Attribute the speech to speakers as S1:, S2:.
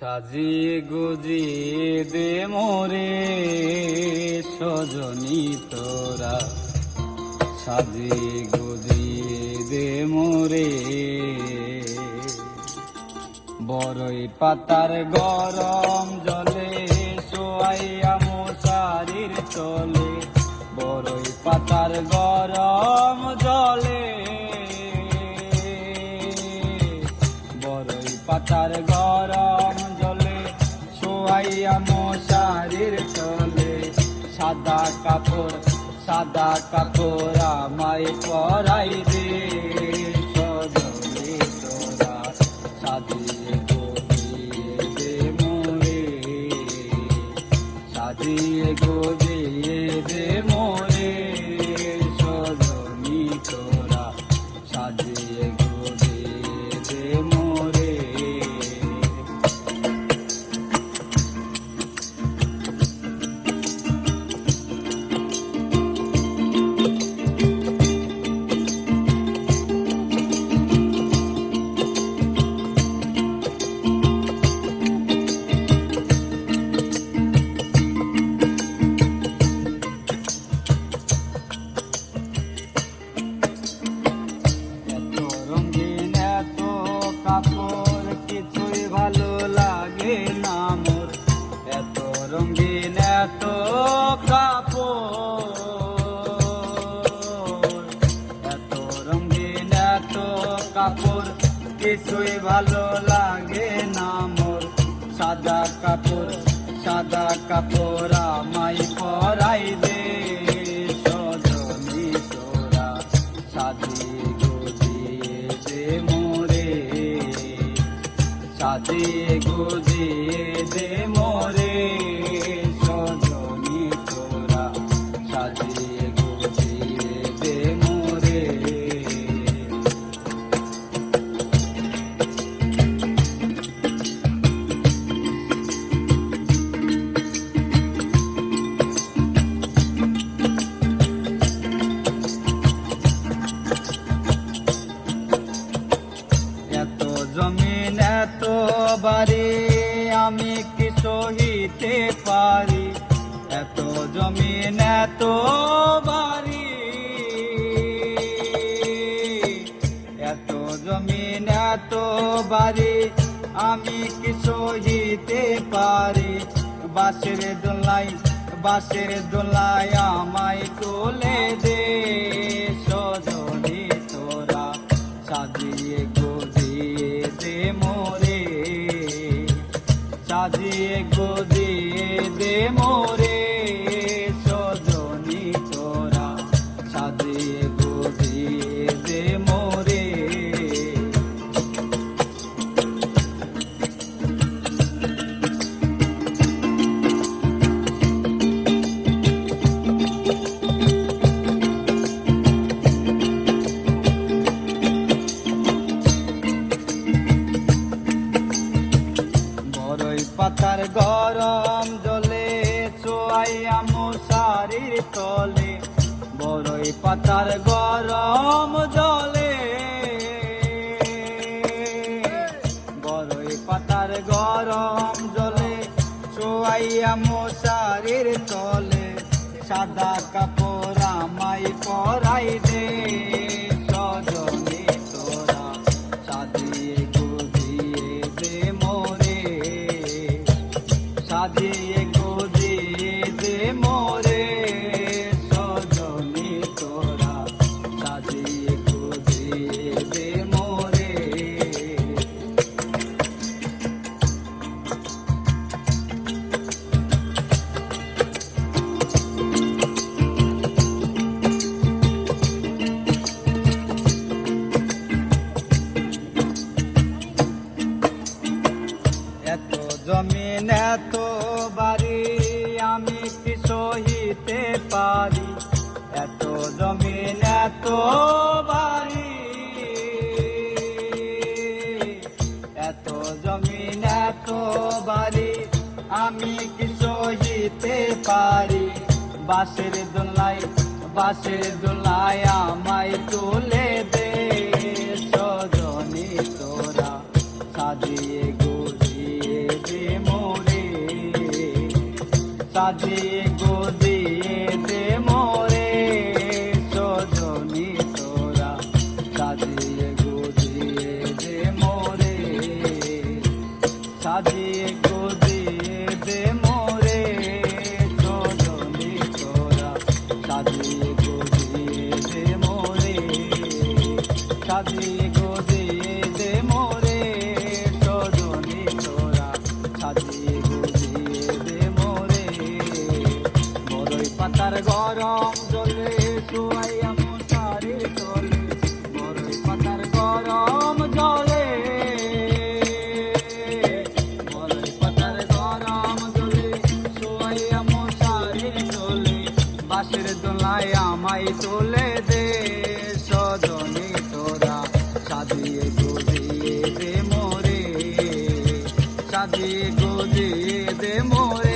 S1: সাজিয়ে গুজিয়ে দে মোরে সজনী তোরা। সাজিয়ে গুজিয়ে দে মোরে। বড়ই পাতার গরম জলে শোয়াইয়া মশারির চলে। বড়ই পাতার গরম জলে। বড়ই পাতার সাদা কাপড় সাদা কাপড় আমায় পরাই দে রঙিন এত কাপড়, এত রঙিন এত কাপড়, কিছুই ভালো লাগে না মোর। সাদা কাপড় সাদা কাপড় আমায় পরাই দে, সজনী তোরা সাজিয়ে গুজিয়ে দে মোরে। সাজিয়ে গুজিয়ে দে মোরে। বাড়ি আমি কি সহিতে পারি। এত জমিন, এত বাড়ি। এত জমিন, এত বাড়ি আমি কি সহিতে পারি। বাসের দোলাই বাসের দোলাই আমায় তোলে দে। সজনী তোরা সাজিয়ে পাতার গরম জলে চোয়াইয়া মশারির তলে, বড়ই পাতার গরম জলে। বড়ই পাতার গরম জলে চোয়াইয়া মশারির তলে, সাদা কাপড় আমায় পরাই দে জমিন এত বাড়ি, আমি কি সহিতে পারি? এত জমিন এত বাড়ি, এত জমিন এত বাড়ি, আমি কি সহিতে পারি? বাসের দোলাই বাসের দোলাই আমায় তুলে দে। সাজিয়ে গুজিয়ে দে মোরে। সজনী তোরা সাজিয়ে গুজিয়ে দে মোরে। সাজিয়ে গুজিয়ে দে মোরে। সজনী তোরা সাজিয়ে গুজিয়ে দে মোরে। সাজিয়ে গুজিয়ে বাঁশের দোলায় আমায় তোলে দে। সজনী তোরা সাজিয়ে গুজিয়ে দে মোরে। সাজিয়ে গুজিয়ে দে মোরে।